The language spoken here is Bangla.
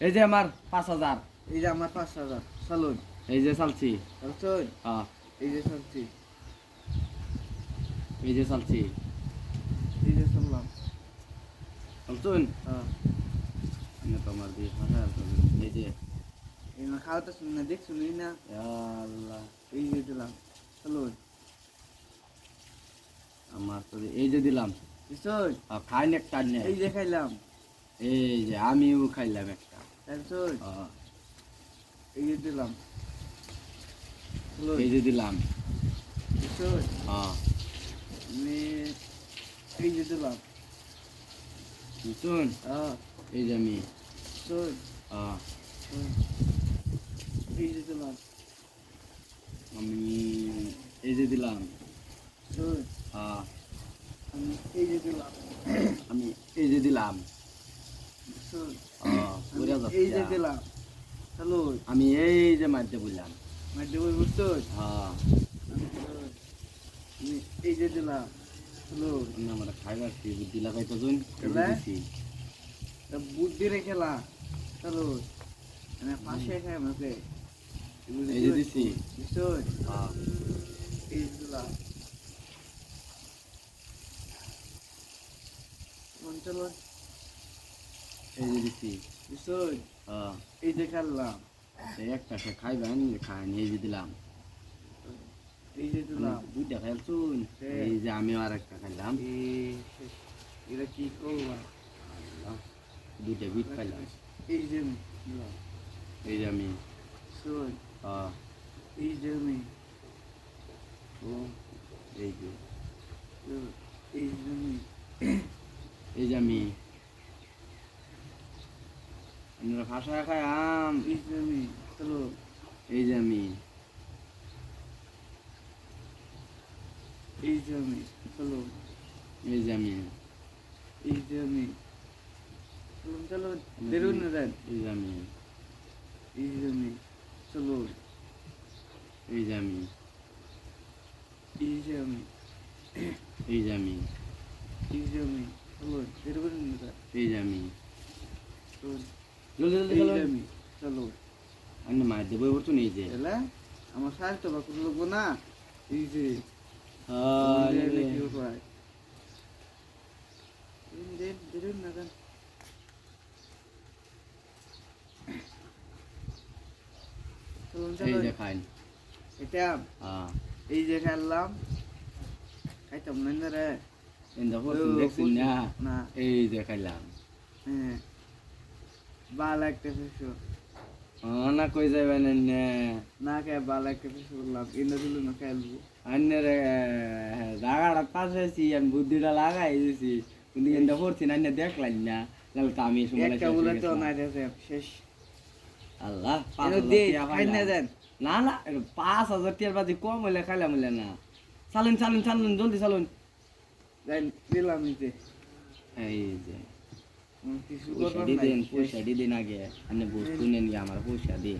এই যে আমার পাঁচ হাজার এই যে আমার পাঁচ হাজার চালুন এই যে চালছি চালছুন হ্যাঁ এই যে চালছি এই যে চালছি এই যে চাললাম চালছুন হ্যাঁ তোমার দিয়ে এই যে এই না খাওয়াতে শুনি না দেখ শুনি না আল্লাহ এই যে দিলাম চালুন আমার তো এই যে দিলাম খাইন একটা নে এই যে খাইলাম এই যে আমিও খাইলাম একটা হ্যাঁ, এই যে দিলাম। এই যে দিলাম। এই যে দিলাম। হ্যাঁ এই যে আমি। এই যে দিলাম। আমি এই যে দিলাম। আমি এই যে দিলাম। আমি এই যে দিলাম। আমি এই যে দিলাম। চালুন আমি এই যে মারতে বললাম। মাঝে বই বুঝছুন হ্যাঁ। এই যে দিলাম। চালুন আমি আমার খাইবার কি বুদ্ধি লাগাইতে তা বুদ্ধি রেখেলা চালুন মানে পাশে খাই আমাকে এই যে দিছি। বুঝছুন হ্যাঁ। এই দিলাম। চালুন এই যে দিছি। এই যে খেললাম। এই একটা সে খাইবেন খাইনি এই যে দিলাম। এই যে দিলাম। দুইটা খাইলছুন হ্যাঁ। এই যে আমি আর একটা খাইলাম এই- এটা কি করলাম দুইটা বিট খাইলাম এই যে এই যে আমি। শোন এই যে আমি। ও এই যে। এই যে আমি। এই যে আমি। আমরা ভাষা খাই আম আমি চলো এই যে আমি এই যে আমি চলো এই যে আমি এই যে আমি চলো চলো বেরোন না দেন এই যে আমি এই যে আমি চলো এই যে আমি এই যে আমি এই যে আমি এই যে আমি চলো বেরোবেন না দেন এই যে আমি চলো জলদি জলদি এই চলো যে আমি মার দেবো এলা আমার বা কোনো লোক না এই এটা এই যে খেললাম খাইতাম রে না এই যে খাইলাম হ্যাঁ বাল একটা ফেসো হ্যাঁ না কই যাবেন না কে বাল একটা ফেসো করলাম। ইন্দা দিল না খেলব আন্নের জায়গাটা পাশে আছি আমি বুদ্ধিটা লাগাই দিছি। কিন্তু ইন্দা ফরছি না আন্নে দেখলাম না। তাহলে তো আমি একটা বলে তো নাই শেষ। আল্লাহ না দেন। না না পাঁচ হাজার টিয়ার বাদে কম হইলে খাইলাম হইলে না। চালুন চালুন চালুন জলদি চালুন। দিলাম এই যে। পয়সা দিয়ে দিন পয়সা দিয়ে দিন আগে আপনি বস্তু নেন আমার পয়সা দিন